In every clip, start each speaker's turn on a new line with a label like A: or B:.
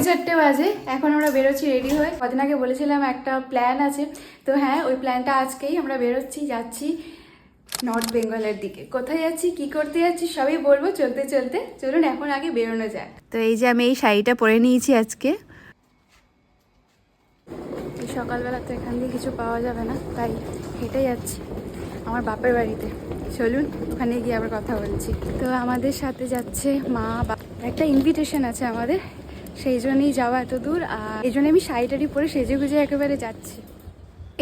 A: পৌনে চারটে বাজে এখন আমরা বেরোচ্ছি রেডি হয়ে। কদিন আগে বলেছিলাম একটা প্ল্যান আছে। তো হ্যাঁ ওই প্ল্যানটা আজকেই আমরা বেরোচ্ছি যাচ্ছি নর্থ বেঙ্গলের দিকে। কোথায় যাচ্ছি কি করতে যাচ্ছি সবই বলব চলতে চলতে। চলুন এখন আগে বেরোনো যাক। তো এই যে আমি এই শাড়িটা পরে নিয়েছি আজকে। সকালবেলা তো এখান দিয়ে কিছু পাওয়া যাবে না তাই হেঁটে যাচ্ছি আমার বাপের বাড়িতে। চলুন ওখানে গিয়ে আবার কথা বলছি। তো আমাদের সাথে যাচ্ছে মা বা একটা ইনভিটেশন আছে আমাদের সেই জন্যই যাওয়া এত দূর আর এই জন্য আমি শাড়ি টাড়ি পরে সেজে গুজে একেবারে যাচ্ছি।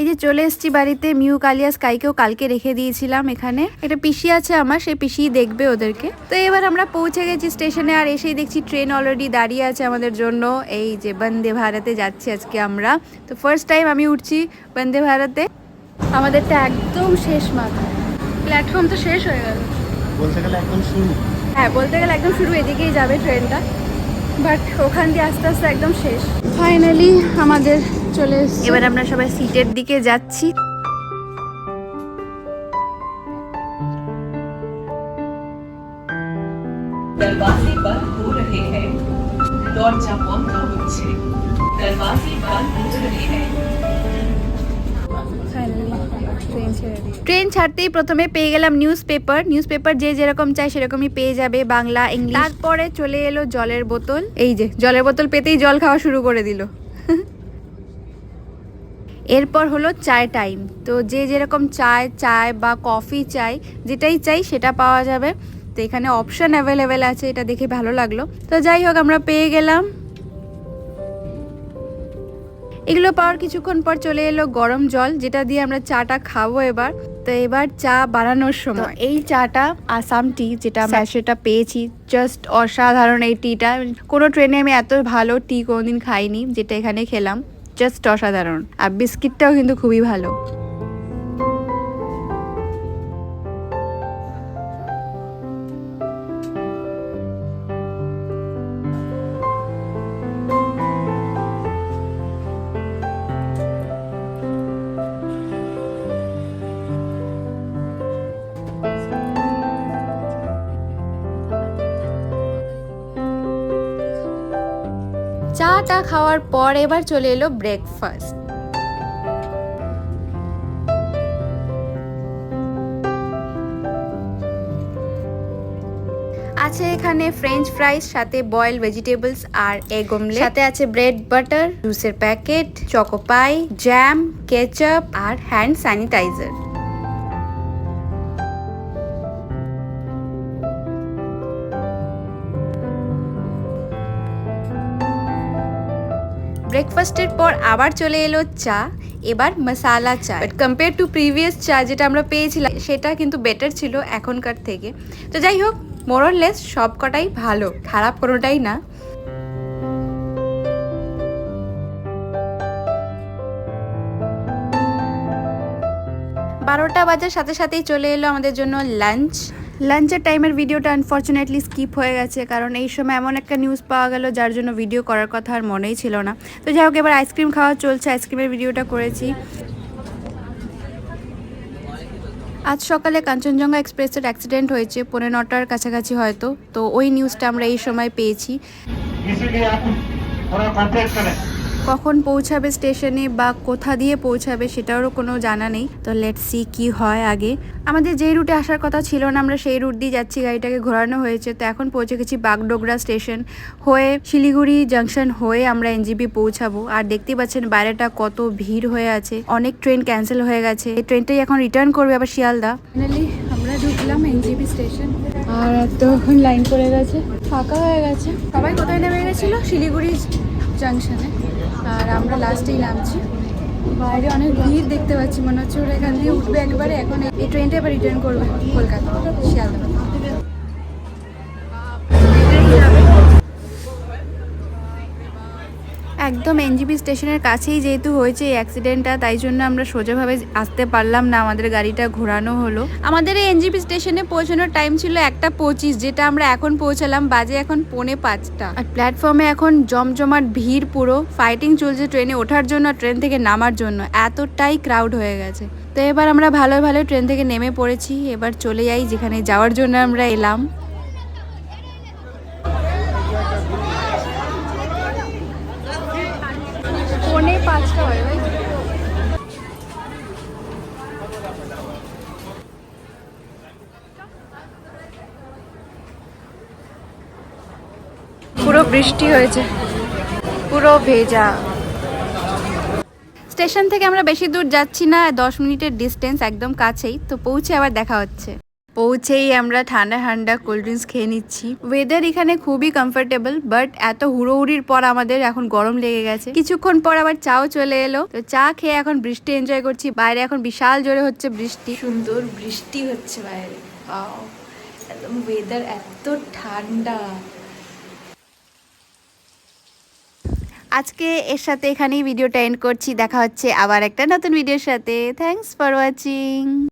A: এই যে চলে এসছি বাড়িতে মিউ কালিয়া স্কাইকেও কালকে রেখে দিয়েছিলাম এখানে। একটা পিসি আছে আমার সেই পিসি দেখবে ওদেরকে। তো এবার আমরা পৌঁছে গেছি স্টেশনে আর এসেই দেখছি ট্রেন অলরেডি দাঁড়িয়ে আছে আমাদের জন্য। এই যে বন্দে ভারতে যাচ্ছি আজকে আমরা। তো ফার্স্ট টাইম আমি উঠছি বন্দে ভারতে। আমাদেরটা একদম শেষ মাথা। প্ল্যাটফর্ম তো শেষ হয়ে গেল।
B: বলতে গেলে একদম শুরু।
A: হ্যাঁ বলতে গেলে একদম শুরু এদিকেই যাবে ট্রেনটা বাট ওখান দিয়ে আস্তে আস্তে একদম শেষ। ফাইনালি আমাদের চলে এবার আমরা সবাই সিটের দিকে যাচ্ছি।
C: দরজা বন্ধ হচ্ছে। বন্ধ
A: ট্রেন ছাড়তেই প্রথমে পেয়ে গেলাম নিউজ পেপার নিউজ পেপার যে যেরকম চাই সেরকমই পেয়ে যাবে বাংলা ইংলিশ তারপরে চলে এলো জলের বোতল। এই যে, জলের বোতল পেতেই জল খাওয়া শুরু করে দিল। এরপর হলো চায় টাইম তো যে যেরকম চায় চায় বা কফি চাই যেটাই চাই সেটা পাওয়া যাবে। তো এখানে অপশান অ্যাভেলেবেল আছে, এটা দেখে ভালো লাগল। তো যাই হোক, আমরা পেয়ে গেলাম। এগুলো পাওয়ার কিছুক্ষণ পর চলে এলো গরম জল যেটা দিয়ে আমরা চাটা খাব এবার। তো এবার চা বানানোর সময়। এই চাটা আসাম টি যেটা আমরা সেটা পেয়েছি জাস্ট অসাধারণ এই টিটা কোনো ট্রেনে আমি এত ভালো টি কোনোদিন খাইনি যেটা এখানে খেলাম জাস্ট অসাধারণ। আর বিস্কিটটাও কিন্তু খুবই ভালো। খাওয়ার পর এবার চলে এলো ব্রেকফাস্ট আছে এখানে ফ্রেঞ্চ ফ্রাইস সাথে বয়েল ভেজিটেবলস আর এগ অমলেট সাথে আছে ব্রেড বাটার জুসের packet Choco Pie jam ketchup আর হ্যান্ড স্যানিটাইজার ব্রেকফাস্টের পর আবার চলে এলো চা, এবার মশালা চা। বাট কম্পেয়ার টু প্রিভিয়াস চা যেটা আমরা পেয়েছিলাম, সেটা কিন্তু বেটার ছিল এখনকার থেকে। তো যাই হোক মোরলেস সব কটাই ভালো, খারাপ কোনোটাই না। বারোটা বাজার সাথে সাথেই চলে এলো আমাদের জন্য লাঞ্চ লাঞ্চের টাইমের ভিডিওটা আনফর্চুনেটলি স্কিপ হয়ে গেছে, কারণ এই সময় এমন একটা নিউজ পাওয়া গেল যার জন্য ভিডিও করার কথা আর মনেই ছিল না। তো যাই হোক, এবার আইসক্রিম খাওয়া চলছে আইসক্রিমের ভিডিওটা করেছি। আজ সকালে কাঞ্চনজঙ্ঘা এক্সপ্রেসের অ্যাক্সিডেন্ট হয়েছে, পৌনে নটার কাছাকাছি হয়তো। তো ওই নিউজটা আমরা এই সময় পেয়েছি। কখন পৌঁছাবে স্টেশনে বা কোথা দিয়ে পৌঁছাবে সেটারও কোনো জানা নেই। তো লেট সি কি হয় আগে। আমাদের যেই রুটে আসার কথা ছিল না, আমরা সেই রুট দিয়ে যাচ্ছি, গাড়িটাকে ঘোরানো হয়েছে। তো এখন পৌঁছে গেছি বাগডোগরা স্টেশন। হয়ে শিলিগুড়ি জাংশন হয়ে আমরা এনজিপি পৌঁছাবো। আর দেখতে পাচ্ছেন বাইরেটা কত ভিড় হয়ে আছে। অনেক ট্রেন ক্যান্সেল হয়ে গেছে। এই ট্রেনটাই এখন রিটার্ন করবে আবার শিয়ালদা। ঢুকলাম এনজিবি স্টেশন আর তখন লাইন পড়ে গেছে। ফাঁকা হয়ে গেছে। সবাই কোথায় নেমে গেছিল? শিলিগুড়ি জাংশনে আর আমরা লাস্টেই নামছি। বাইরে অনেক ভিড় দেখতে পাচ্ছি, মনে হচ্ছে ওরা এখান দিয়ে উঠবে একবারে। এখন এই ট্রেনটা এবার রিটার্ন করবে কলকাতা, শিয়ালদা। একদম এনজিপি স্টেশনের কাছেই যেহেতু হয়েছে এই অ্যাক্সিডেন্টটা তাই জন্য আমরা সোজাভাবে আসতে পারলাম না। আমাদের গাড়িটা ঘোরানো হলো। আমাদের এই এনজিপি স্টেশনে পৌঁছানোর টাইম ছিল একটা পঁচিশ যেটা আমরা এখন পৌঁছালাম বাজে এখন পৌনে পাঁচটা। আর প্ল্যাটফর্মে এখন জমজমাট ভিড় পুরো। ফাইটিং চলছে ট্রেনে ওঠার জন্য আর ট্রেন থেকে নামার জন্য। এতটাই ক্রাউড হয়ে গেছে। তো এবার আমরা ভালো ভালো ট্রেন থেকে নেমে পড়েছি। এবার চলে যাই যেখানে যাওয়ার জন্য আমরা এলাম। পৌনে পাঁচটা হয় পুরো বৃষ্টি হয়েছে, পুরো ভেজা। স্টেশন থেকে আমরা বেশি দূর যাচ্ছি না, দশ মিনিটের ডিস্টেন্স একদম কাছেই, তো পৌঁছে আবার দেখা হচ্ছে। পৌঁছেই আমরা ঠান্ডা ঠান্ডা কোল্ড ড্রিঙ্কস খেয়ে নিচ্ছি। ওয়েদার এখানে খুবই কমফোর্টেবল বাট এত হুড়োহুড়ির পর আমাদের এখন গরম লেগে গেছে। কিছুক্ষণ পর আবার চাও চলে এলো। তো চা খেয়ে এখন বৃষ্টি এনজয় করছি। বাইরে এখন বিশাল জোরে হচ্ছে বৃষ্টি। সুন্দর বৃষ্টি হচ্ছে বাইরে। একদম ওয়েদার এত ঠান্ডা। আজকে এর সাথে এখানেই ভিডিওটা এন্ড করছি। দেখা হচ্ছে আবার একটা নতুন ভিডিওর সাথে। Thanks for watching